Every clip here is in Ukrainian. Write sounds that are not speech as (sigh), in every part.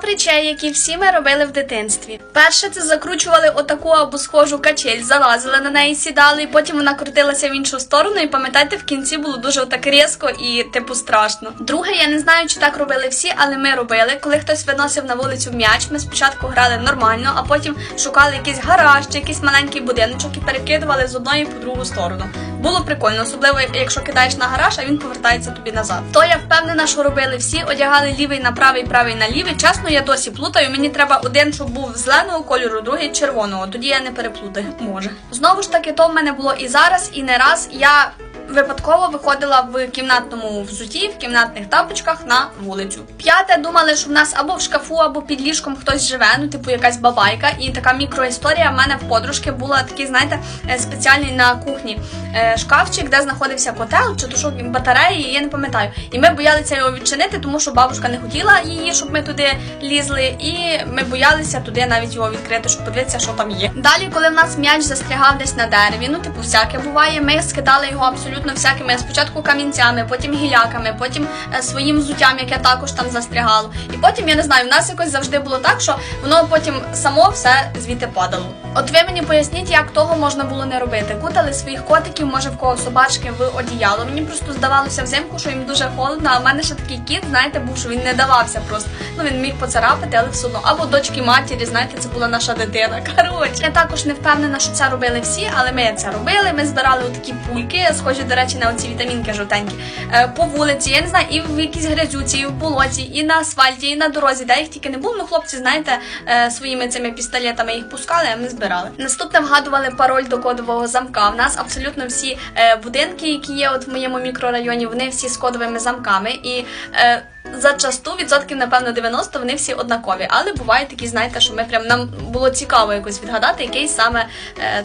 Топ речей, які всі ми робили в дитинстві. Перше, це закручували отаку або схожу качель, залазили на неї, сідали, і потім вона крутилася в іншу сторону. І пам'ятаєте, в кінці було дуже отак різко і типу страшно. Друге, я не знаю, чи так робили всі, але ми робили. Коли хтось виносив на вулицю м'яч, ми спочатку грали нормально, а потім шукали якийсь гараж чи якийсь маленький будиночок і перекидували з одної по другу сторону. Було прикольно, особливо якщо кидаєш на гараж, а він повертається тобі назад. То я впевнена, що робили всі, одягали лівий на правий, правий на лівий. Чесно, я досі плутаю. Мені треба один, щоб був зеленого кольору, другий червоного. Тоді я не переплутаю. Може. Знову ж таки, то в мене було і зараз, і не раз. Я випадково виходила в кімнатному взуті, в кімнатних тапочках на вулицю. П'яте думали, що в нас або в шкафу, або під ліжком хтось живе, ну типу якась бабайка. І така мікроісторія в мене в подружки була такий, знаєте, е, спеціальний на кухні е, шкафчик, де знаходився котел чи то що батареї, я не пам'ятаю. І ми боялися його відчинити, тому що бабушка не хотіла її, щоб ми туди лізли, і ми боялися туди навіть його відкрити, щоб подивитися, що там є. Далі, коли в нас м'яч застрягав десь на дереві, ну типу всяке буває, ми скидали його абсолютно всякими спочатку камінцями, потім гіляками, потім е, своїм взуттям, яке також там застрягало. І потім я не знаю, в нас якось завжди було так, що воно потім само все звідти падало. От ви мені поясніть, як того можна було не робити. Кутали своїх котиків, може в кого собачки в одіяло. Мені просто здавалося взимку, що їм дуже холодно. А в мене ще такий кіт, знаєте, був, що він не давався просто. Ну він міг поцарапати, але все одно. Або дочки матері, знаєте, це була наша дитина. (laughs) Коротше, я також не впевнена, що це робили всі, але ми це робили. Ми збирали такі пульки, схожі, до речі, на оці вітамінки жовтенькі, е, по вулиці. Я не знаю, і в якійсь грязюці, і в болоті, і на асфальті, і на дорозі, де їх тільки не було. Ну, хлопці, знаєте, е, своїми цими пістолетами їх пускали, а ми збирали. Наступне вгадували пароль до кодового замка. В нас абсолютно всі е, будинки, які є от в моєму мікрорайоні, вони всі з кодовими замками. І е, зачасту відсотків, напевно, 90 вони всі однакові. Але бувають такі, знаєте, що ми прям нам було цікаво якось відгадати, який саме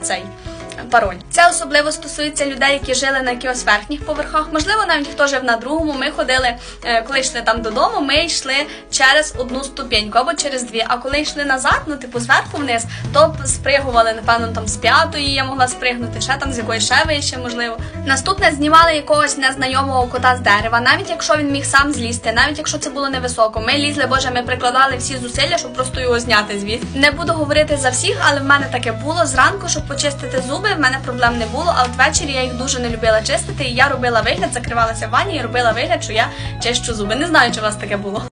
цей. Пароль. Це особливо стосується людей, які жили на якихось верхніх поверхах. Можливо, навіть хто жив на другому. Ми ходили, е, коли йшли там додому, ми йшли через одну ступеньку або через дві. А коли йшли назад, ну типу зверху вниз, то спригували, напевно, там з п'ятої я могла спригнути, ще там з якоїсь ще вище, можливо. Наступне знімали якогось незнайомого кота з дерева, навіть якщо він міг сам злізти, навіть якщо це було невисоко. Ми лізли, боже, ми прикладали всі зусилля, щоб просто його зняти звідси. Не буду говорити за всіх, але в мене таке було зранку, щоб почистити зуби. Мене проблем не було. А от ввечері я їх дуже не любила чистити. І я робила вигляд, закривалася в ванні і робила вигляд, що я чищу зуби. Не знаю, чи у вас таке було.